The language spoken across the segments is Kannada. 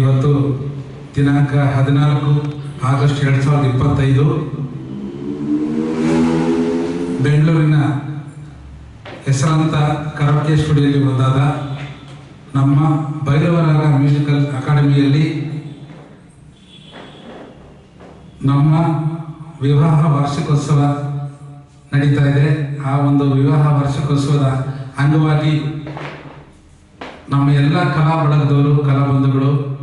ಇವತ್ತು ದಿನಾಂಕ ಹದಿನಾಲ್ಕು ಆಗಸ್ಟ್ ಎರಡು ಸಾವಿರದ ಇಪ್ಪತ್ತೈದು. ಬೆಂಗಳೂರಿನ ಹೆಸರಾಂತ ಕರಾಟೆ ಸ್ಟುಡಿಯೋಲಿ ಬಂದಾದ ನಮ್ಮ ಭೈರವರಾಗ ಮ್ಯೂಸಿಕಲ್ ಅಕಾಡೆಮಿಯಲ್ಲಿ ನಮ್ಮ ವಿವಾಹ ವಾರ್ಷಿಕೋತ್ಸವ ನಡೀತಾ ಇದೆ. ಆ ಒಂದು ವಿವಾಹ ವಾರ್ಷಿಕೋತ್ಸವದ ಅಂಗವಾಗಿ ನಮ್ಮ ಎಲ್ಲ ಕಲಾ ಬಳಗದವರು ಕಲಾ ಬಂಧುಗಳು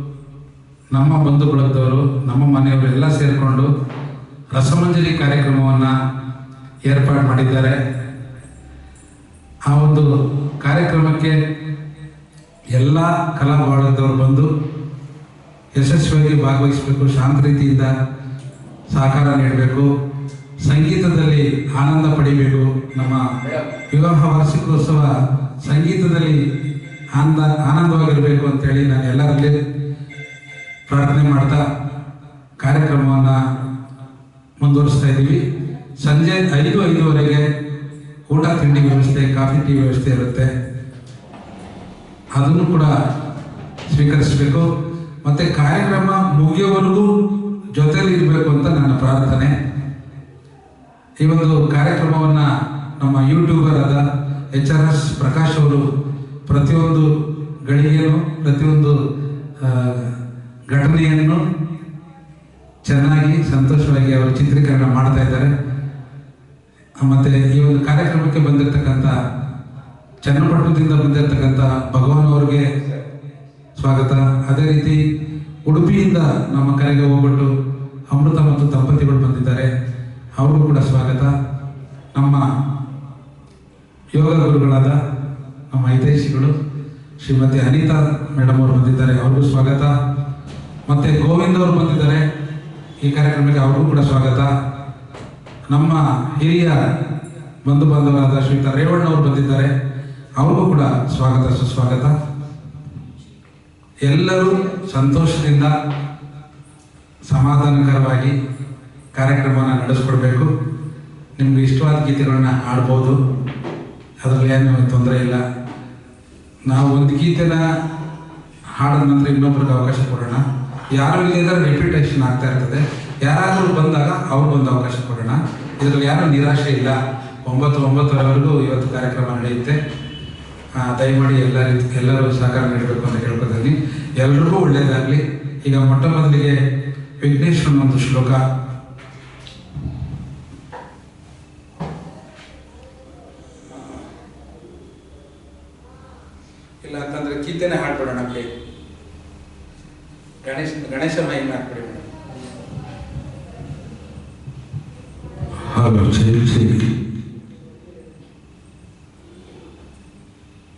ನಮ್ಮ ಬಂಧು ಬಳಗದವರು ನಮ್ಮ ಮನೆಯವರು ಎಲ್ಲ ಸೇರಿಕೊಂಡು ರಸಮಂಜರಿ ಕಾರ್ಯಕ್ರಮವನ್ನು ಏರ್ಪಾಡು ಮಾಡಿದ್ದಾರೆ. ಆ ಒಂದು ಕಾರ್ಯಕ್ರಮಕ್ಕೆ ಎಲ್ಲ ಕಲಾ ಬಳಗದವರು ಬಂದು ಯಶಸ್ವಿಯಾಗಿ ಭಾಗವಹಿಸಬೇಕು, ಶಾಂತ ರೀತಿಯಿಂದ ಸಹಕಾರ ನೀಡಬೇಕು, ಸಂಗೀತದಲ್ಲಿ ಆನಂದ ಪಡಿಬೇಕು. ನಮ್ಮ ವಿವಾಹ ವಾರ್ಷಿಕೋತ್ಸವ ಸಂಗೀತದಲ್ಲಿ ಆನಂದ, ಆನಂದವಾಗಿರಬೇಕು ಅಂತೇಳಿ ನಾನು ಎಲ್ಲರಲ್ಲಿ ಪ್ರಾರ್ಥನೆ ಮಾಡ್ತಾ ಕಾರ್ಯಕ್ರಮವನ್ನು ಮುಂದುವರಿಸ್ತಾ ಇದ್ದೀವಿ. ಸಂಜೆ ಐದು, ಐದುವರೆಗೆ ಊಟ ತಿಂಡಿ ವ್ಯವಸ್ಥೆ, ಕಾಫಿ ಟೀ ವ್ಯವಸ್ಥೆ ಇರುತ್ತೆ. ಅದನ್ನು ಕೂಡ ಸ್ವೀಕರಿಸಬೇಕು. ಮತ್ತು ಕಾರ್ಯಕ್ರಮ ಮುಗಿಯೋವರೆಗೂ ಜೊತೆಯಲ್ಲಿ ಇರಬೇಕು ಅಂತ ನನ್ನ ಪ್ರಾರ್ಥನೆ. ಈ ಒಂದು ಕಾರ್ಯಕ್ರಮವನ್ನು ನಮ್ಮ ಯೂಟ್ಯೂಬರ್ ಆದ ಎಚ್ ಆರ್ ಎಸ್ ಪ್ರಕಾಶ್ ಅವರು ಪ್ರತಿಯೊಂದು ಗಳಿಗೆಯೂ, ಪ್ರತಿಯೊಂದು ಘಟನೆಯನ್ನು ಚೆನ್ನಾಗಿ, ಸಂತೋಷವಾಗಿ ಅವರು ಚಿತ್ರೀಕರಣ ಮಾಡ್ತಾ ಇದ್ದಾರೆ. ಮತ್ತೆ ಈ ಒಂದು ಕಾರ್ಯಕ್ರಮಕ್ಕೆ ಬಂದಿರತಕ್ಕಂಥ ಚನ್ನಪಟ್ಟಣದಿಂದ ಬಂದಿರತಕ್ಕಂಥ ಭಗವಾನ್ ಅವರಿಗೆ ಸ್ವಾಗತ. ಅದೇ ರೀತಿ ಉಡುಪಿಯಿಂದ ನಮ್ಮ ಕರೆಗೆ ಹೋಗ್ಬಿಟ್ಟು ಅಮೃತ ಮತ್ತು ದಂಪತಿಗಳು ಬಂದಿದ್ದಾರೆ. ಅವರು ಕೂಡ ಸ್ವಾಗತ. ನಮ್ಮ ಯೋಗ ಗುರುಗಳಾದ ನಮ್ಮ ಹಿತೈಷಿಗಳು ಶ್ರೀಮತಿ ಅನಿತಾ ಮೇಡಮ್ ಅವರು ಬಂದಿದ್ದಾರೆ. ಅವ್ರಿಗೂ ಸ್ವಾಗತ. ಮತ್ತೆ ಗೋವಿಂದ್ ಅವರು ಬಂದಿದ್ದಾರೆ. ಈ ಕಾರ್ಯಕ್ರಮಕ್ಕೆ ಅವ್ರಿಗೂ ಕೂಡ ಸ್ವಾಗತ. ನಮ್ಮ ಹಿರಿಯ ಬಂಧು ಬಾಂಧವರಾದ ರೇವಣ್ಣ ಅವರು ಬಂದಿದ್ದಾರೆ. ಅವ್ರಿಗೂ ಕೂಡ ಸ್ವಾಗತ, ಸುಸ್ವಾಗತ. ಎಲ್ಲರೂ ಸಂತೋಷದಿಂದ ಸಮಾಧಾನಕರವಾಗಿ ಕಾರ್ಯಕ್ರಮವನ್ನು ನಡೆಸ್ಕೊಡ್ಬೇಕು. ನಿಮ್ಗೆ ಇಷ್ಟವಾದ ಗೀತೆಗಳನ್ನ ಹಾಡ್ಬೋದು. ಅದರಲ್ಲಿ ಏನು ತೊಂದರೆ ಇಲ್ಲ. ನಾವು ಒಂದು ಗೀತೆನ ಹಾಡಿದ ನಂತರ ಇನ್ನೊಬ್ರಿಗೆ ಅವಕಾಶ ಕೊಡೋಣ. ಯಾರು ಇಲ್ಲಿದ್ದಾರೆ ರೆಪ್ಯುಟೇಷನ್ ಆಗ್ತಾ ಇರ್ತದೆ. ಯಾರಾದರೂ ಬಂದಾಗ ಅವ್ರಿಗೊಂದು ಅವಕಾಶ ಕೊಡೋಣ. ಇದರಲ್ಲಿ ಯಾರೂ ನಿರಾಶೆ ಇಲ್ಲ. ಒಂಬತ್ತು ಒಂಬತ್ತರವರೆಗೂ ಇವತ್ತು ಕಾರ್ಯಕ್ರಮ ನಡೆಯುತ್ತೆ. ದಯಮಾಡಿ ಎಲ್ಲ ರೀತಿ, ಎಲ್ಲರೂ ಸಹಕಾರ ನೀಡಬೇಕು ಅಂತ ಕೇಳ್ಕೊತೀನಿ ಎಲ್ರಿಗೂ ಒಳ್ಳೆಯದಾಗಲಿ ಈಗ ಮೊಟ್ಟ ಮೊದಲಿಗೆ ವಿಘ್ನೇಶ್ವರನ ಒಂದು ಶ್ಲೋಕ. ಗಣೇಶ ಗಣೇಶ ಮೈ ಮಾಡ್ಬಿಡಿ ಮೇಡಮ್ ಹಲೋ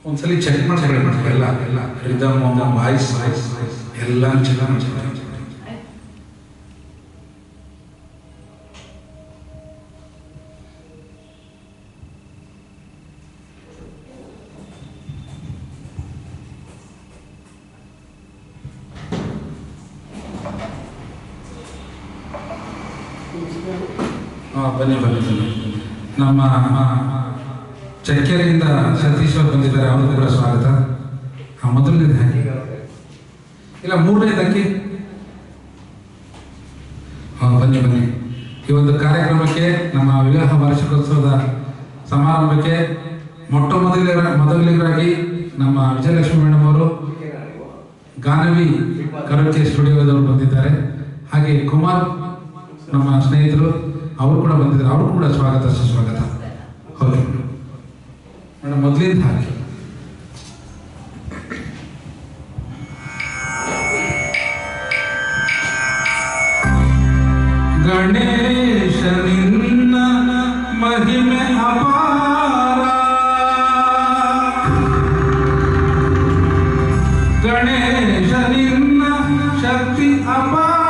ಒಂದ್ಸಲಿ ಚೆಕ್ ಮಾಡ್ಕೊಳ್ಳಿ ಮೇಡಮ್ ಎಲ್ಲ ಎಲ್ಲ. ರಿದಮ್ ವಾಯ್ಸ್ ಎಲ್ಲ ಚೆನ್ನಾಗಿ ಚೆನ್ನಾಗಿ ಹಾಂ ಬನ್ನಿ ಬನ್ನಿ ನಮ್ಮ ಚಕ್ಕೆರೆಯಿಂದ ಸತೀಶ್ ಅವರು ಬಂದಿದ್ದಾರೆ. ಅವ್ರಿಗೂ ಕೂಡ ಸ್ವಾಗತ. ಮೊದಲನೇದು ಹಾಕಿ ಇಲ್ಲ ಮೂರನೇದಕ್ಕೆ ಹಾಂ, ಬನ್ನಿ ಬನ್ನಿ. ಈ ಒಂದು ಕಾರ್ಯಕ್ರಮಕ್ಕೆ, ನಮ್ಮ ವಿವಾಹ ವಾರ್ಷಿಕೋತ್ಸವದ ಸಮಾರಂಭಕ್ಕೆ ಮೊಟ್ಟ ಮೊದಲ ಮೊದಲಿಗರಾಗಿ ನಮ್ಮ ವಿಜಯಲಕ್ಷ್ಮಿ ಮೇಡಮ್ ಅವರು, ಗಾನವಿ ಕರೋಕೆ ಸ್ಟುಡಿಯೋದವರು ಬಂದಿದ್ದಾರೆ. ಹಾಗೆ ಕುಮಾರ್, ನಮ್ಮ ಸ್ನೇಹಿತರು ಅವರು ಕೂಡ ಬಂದಿದ್ದಾರೆ. ಅವರು ಕೂಡ ಸ್ವಾಗತ, ಸುಸ್ವಾಗತ. ಓಕೆ. ಮೇಡಮ್ ಮೊದಲಿಂದ ಹಾಕಿ ಗಣೇಶ ನಿನ್ನ ಮಹಿಮೆ ಅಪಾರ. ಗಣೇಶ ನಿನ್ನ ಶಕ್ತಿ ಅಪಾರ.